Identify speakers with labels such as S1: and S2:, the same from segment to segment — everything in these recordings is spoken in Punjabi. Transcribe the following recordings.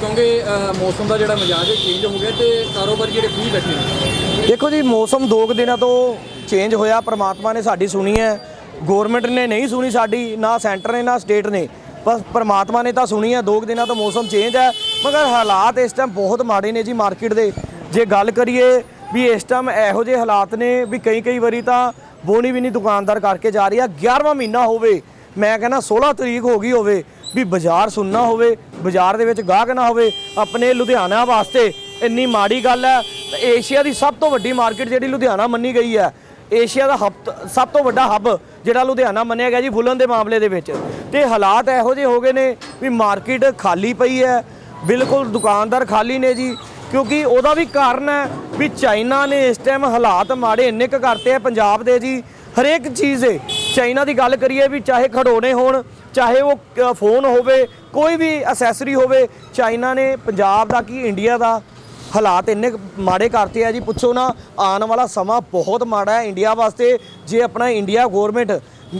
S1: ਕਿਉਂਕਿ ਮੌਸਮ ਦਾ ਜਿਹੜਾ ਮਿਜਾਜ ਹੈ ਚੇਂਜ ਹੋ ਗਿਆ ਤੇ ਕਾਰੋਬਾਰੀ ਜਿਹੜੇ ਫ੍ਰੀ ਬੈਠੇ ਨੇ।
S2: ਦੇਖੋ ਜੀ, ਮੌਸਮ ਦੋ ਕੁ ਦਿਨਾਂ ਤੋਂ ਚੇਂਜ ਹੋਇਆ, ਪ੍ਰਮਾਤਮਾ ਨੇ ਸਾਡੀ ਸੁਣੀ ਹੈ। ਗਵਰਨਮੈਂਟ ਨੇ ਨਹੀਂ ਸੁਣੀ ਸਾਡੀ, ਨਾ ਸੈਂਟਰ ਨੇ, ਨਾ ਸਟੇਟ ਨੇ। ਬਸ ਪ੍ਰਮਾਤਮਾ ਨੇ ਤਾਂ ਸੁਣੀ ਹੈ, ਦੋ ਕੁ ਦਿਨਾਂ ਤੋਂ ਮੌਸਮ ਚੇਂਜ ਹੈ। ਮਗਰ ਹਾਲਾਤ ਇਸ ਟਾਈਮ ਬਹੁਤ ਮਾੜੇ ਨੇ ਜੀ ਮਾਰਕੀਟ ਦੇ। ਜੇ ਗੱਲ ਕਰੀਏ ਵੀ ਇਸ ਟਾਈਮ ਇਹੋ ਜਿਹੇ ਹਾਲਾਤ ਨੇ ਵੀ ਕਈ ਕਈ ਵਾਰੀ ਤਾਂ ਬੋਣੀ ਵੀ ਨਹੀਂ ਦੁਕਾਨਦਾਰ ਕਰਕੇ ਜਾ ਰਹੀ ਆ। 11ਵਾਂ ਮਹੀਨਾ ਹੋਵੇ, ਮੈਂ ਕਹਿੰਦਾ 16 ਤਰੀਕ ਹੋ ਗਈ ਹੋਵੇ ਵੀ ਬਾਜ਼ਾਰ ਸੁਣਨਾ ਹੋਵੇ, ਬਾਜ਼ਾਰ ਦੇ ਵਿੱਚ ਗਾਹਕ ਨਾ ਹੋਵੇ, ਆਪਣੇ ਲੁਧਿਆਣਾ ਵਾਸਤੇ ਇੰਨੀ ਮਾੜੀ ਗੱਲ ਹੈ। ਤੇ ਏਸ਼ੀਆ ਦੀ ਸਭ ਤੋਂ ਵੱਡੀ ਮਾਰਕੀਟ ਜਿਹੜੀ ਲੁਧਿਆਣਾ ਮੰਨੀ ਗਈ ਹੈ। ਏਸ਼ੀਆ ਦਾ ਹੱਬ, ਸਭ ਤੋਂ ਵੱਡਾ ਹੱਬ ਜਿਹੜਾ ਲੁਧਿਆਣਾ ਮੰਨਿਆ ਗਿਆ ਜੀ, ਫੁੱਲਣ ਦੇ ਮਾਮਲੇ ਦੇ ਵਿੱਚ। ਤੇ ਹਾਲਾਤ ਇਹੋ ਜਿਹੇ ਹੋ ਗਏ ਨੇ ਵੀ ਮਾਰਕੀਟ ਖਾਲੀ ਪਈ ਹੈ। ਬਿਲਕੁਲ ਦੁਕਾਨਦਾਰ ਖਾਲੀ ਨੇ ਜੀ, ਕਿਉਂਕਿ ਉਹਦਾ ਵੀ ਕਾਰਨ ਹੈ ਵੀ ਚਾਈਨਾ ਨੇ ਇਸ ਟਾਈਮ ਹਾਲਾਤ ਮਾੜੇ ਇੰਨੇ ਕੁ ਕਰਤੇ ਆ ਪੰਜਾਬ ਦੇ ਜੀ। ਹਰੇਕ ਚੀਜ਼ ਦੇ ਚਾਈਨਾ ਦੀ ਗੱਲ ਕਰੀਏ ਵੀ ਚਾਹੇ ਖੜੋਣੇ ਹੋਣ, ਚਾਹੇ ਉਹ ਫੋਨ ਹੋਵੇ, ਕੋਈ ਵੀ ਅਸੈਸਰੀ ਹੋਵੇ, ਚਾਈਨਾ ਨੇ ਪੰਜਾਬ ਦਾ ਕੀ, ਇੰਡੀਆ ਦਾ ਹਾਲਾਤ ਇੰਨੇ ਮਾੜੇ ਕਰਤੇ ਆ ਜੀ। ਪੁੱਛੋ ਨਾ, ਆਉਣ ਵਾਲਾ ਸਮਾਂ ਬਹੁਤ ਮਾੜਾ ਹੈ ਇੰਡੀਆ ਵਾਸਤੇ। ਜੇ ਆਪਣਾ ਇੰਡੀਆ ਗਵਰਨਮੈਂਟ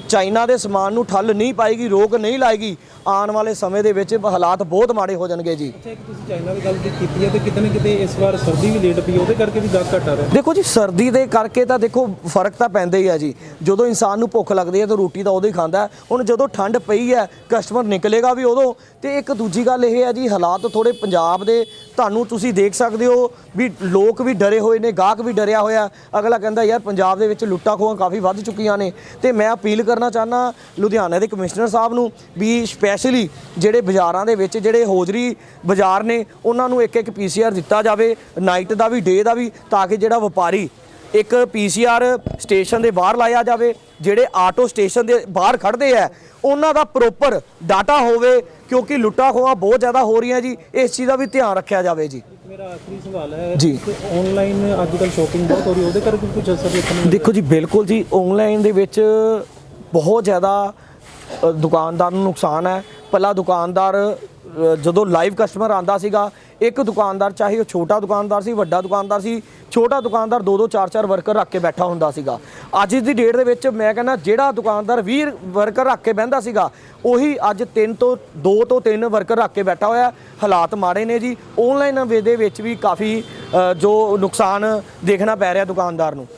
S2: ਚਾਈਨਾ ਦੇ ਸਮਾਨ ਨੂੰ ਠੱਲ ਨਹੀਂ ਪਾਏਗੀ ਰੋਕ ਨਹੀਂ ਲਾਏਗੀ ਆਉਣ ਵਾਲੇ ਸਮੇਂ ਦੇ ਵਿੱਚ ਹਾਲਾਤ ਬਹੁਤ ਮਾੜੇ ਹੋ ਜਾਣਗੇ ਜੀ।
S3: ਅੱਛਾ ਇੱਕ ਤੁਸੀਂ ਚਾਈਨਾ ਦੀ ਗੱਲ ਜੇ ਕੀਤੀ ਹੈ ਤੇ ਕਿਤੇ ਨਾ ਕਿਤੇ ਇਸ ਵਾਰ ਸਰਦੀ ਵੀ ਲੇਟ ਪਈ ਉਹਦੇ ਕਰਕੇ ਵੀ ਗਾਹਕ ਘਟ ਆ ਰਿਹਾ
S2: ਦੇਖੋ ਜੀ ਸਰਦੀ ਦੇ ਕਰਕੇ ਤਾਂ ਦੇਖੋ ਫ਼ਰਕ ਤਾਂ ਪੈਂਦਾ ਹੀ ਆ ਜੀ। ਜਦੋਂ ਇਨਸਾਨ ਨੂੰ ਭੁੱਖ ਲੱਗਦੀ ਹੈ ਤਾਂ ਰੋਟੀ ਤਾਂ ਉਦੋਂ ਹੀ ਖਾਂਦਾ। ਹੁਣ ਜਦੋਂ ਠੰਡ ਪਈ ਹੈ ਕਸਟਮਰ ਨਿਕਲੇਗਾ ਵੀ ਉਦੋਂ। ਤੇ ਇੱਕ ਦੂਜੀ ਗੱਲ ਇਹ ਹੈ ਜੀ ਹਾਲਾਤ ਥੋੜੇ ਪੰਜਾਬ ਦੇ ਤੁਹਾਨੂੰ ਤੁਸੀਂ ਦੇਖ ਸਕਦੇ ਹੋ ਵੀ ਲੋਕ ਵੀ ਡਰੇ ਹੋਏ ਨੇ ਗਾਹਕ ਵੀ ਡਰਿਆ ਹੋਇਆ। ਅਗਲਾ ਕਹਿੰਦਾ ਯਾਰ ਪੰਜਾਬ ਦੇ ਵਿੱਚ ਲੁੱਟਾਂ ਖੋਹਾਂ ਕਾਫੀ ਵੱਧ ਚੁੱਕੀਆਂ ਨੇ। ਤੇ ਮੈਂ ਅਪੀਲ ਕਰਨਾ ਚਾਹਨਾ ਲੁਧਿਆਣਾ ਦੇ ਕਮਿਸ਼ਨਰ ਸਾਹਿਬ ਨੂੰ ਵੀ ਸਪੈਸ਼ਲੀ ਜਿਹੜੇ ਬਾਜ਼ਾਰਾਂ ਦੇ ਵਿੱਚ ਜਿਹੜੇ ਹੋਜਰੀ ਬਾਜ਼ਾਰ ਨੇ ਉਹਨਾਂ ਨੂੰ ਇੱਕ ਇੱਕ ਪੀਸੀਆਰ ਦਿੱਤਾ ਜਾਵੇ ਨਾਈਟ ਦਾ ਵੀ ਡੇ ਦਾ ਵੀ ਤਾਂ ਕਿ ਜਿਹੜਾ ਵਪਾਰੀ ਇੱਕ ਪੀਸੀਆਰ ਸਟੇਸ਼ਨ ਦੇ ਬਾਹਰ ਲਾਇਆ ਜਾਵੇ ਜਿਹੜੇ ਆਟੋ ਸਟੇਸ਼ਨ ਦੇ ਬਾਹਰ ਖੜਦੇ ਆ ਉਹਨਾਂ ਦਾ ਪ੍ਰੋਪਰ ਡਾਟਾ ਹੋਵੇ ਕਿਉਂਕਿ ਲੁੱਟਾਂ ਖੋਹਾਂ ਬਹੁਤ ਜ਼ਿਆਦਾ ਹੋ ਰਹੀਆਂ ਜੀ ਇਸ ਚੀਜ਼ ਦਾ ਵੀ ਧਿਆਨ ਰੱਖਿਆ ਜਾਵੇ ਜੀ
S3: ਮੇਰਾ ਆਖਰੀ ਸਵਾਲ ਹੈ
S2: ਜੀ।
S3: ਆਨਲਾਈਨ ਅੱਜ ਕੱਲ ਸ਼ਾਪਿੰਗ ਬਹੁਤ ਹੋ ਰਹੀ ਹੈ ਉਹਦੇ ਕਰਕੇ ਕੁਝ ਅਸਰ ਦੇਖਣ ਨੂੰ
S2: ਦੇਖੋ ਜੀ ਬਿਲਕੁਲ ਜੀ ਆਨਲਾਈਨ ਦੇ ਵਿੱਚ ਬਹੁਤ ਜ਼ਿਆਦਾ ਦੁਕਾਨਦਾਰ ਨੂੰ ਨੁਕਸਾਨ ਹੈ। ਪਹਿਲਾ ਦੁਕਾਨਦਾਰ ਜਦੋਂ ਲਾਈਵ ਕਸਟਮਰ ਆਂਦਾ ਸੀਗਾ, ਇੱਕ ਦੁਕਾਨਦਾਰ, ਚਾਹੇ ਉਹ ਛੋਟਾ ਦੁਕਾਨਦਾਰ ਸੀ, ਵੱਡਾ ਦੁਕਾਨਦਾਰ ਸੀ, ਛੋਟਾ ਦੁਕਾਨਦਾਰ ਦੋ ਦੋ ਚਾਰ ਚਾਰ ਵਰਕਰ ਰੱਖ ਕੇ ਬੈਠਾ ਹੁੰਦਾ ਸੀਗਾ। ਅੱਜ ਦੀ ਡੇਟ ਦੇ ਵਿੱਚ ਮੈਂ ਕਹਿੰਦਾ, ਜਿਹੜਾ ਦੁਕਾਨਦਾਰ 20 ਵਰਕਰ ਰੱਖ ਕੇ ਬਹਿੰਦਾ ਸੀਗਾ, ਉਹੀ ਅੱਜ ਤਿੰਨ ਤੋਂ, ਦੋ ਤੋਂ ਤਿੰਨ ਵਰਕਰ ਰੱਖ ਕੇ ਬੈਠਾ ਹੋਇਆ, ਹਾਲਾਤ ਮਾੜੇ ਨੇ ਜੀ। ਆਨਲਾਈਨ ਦੇ ਵਿੱਚ ਵੀ ਕਾਫੀ ਜੋ ਨੁਕਸਾਨ ਦੇਖਣਾ ਪੈ ਰਿਹਾ ਦੁਕਾਨਦਾਰ ਨੂੰ।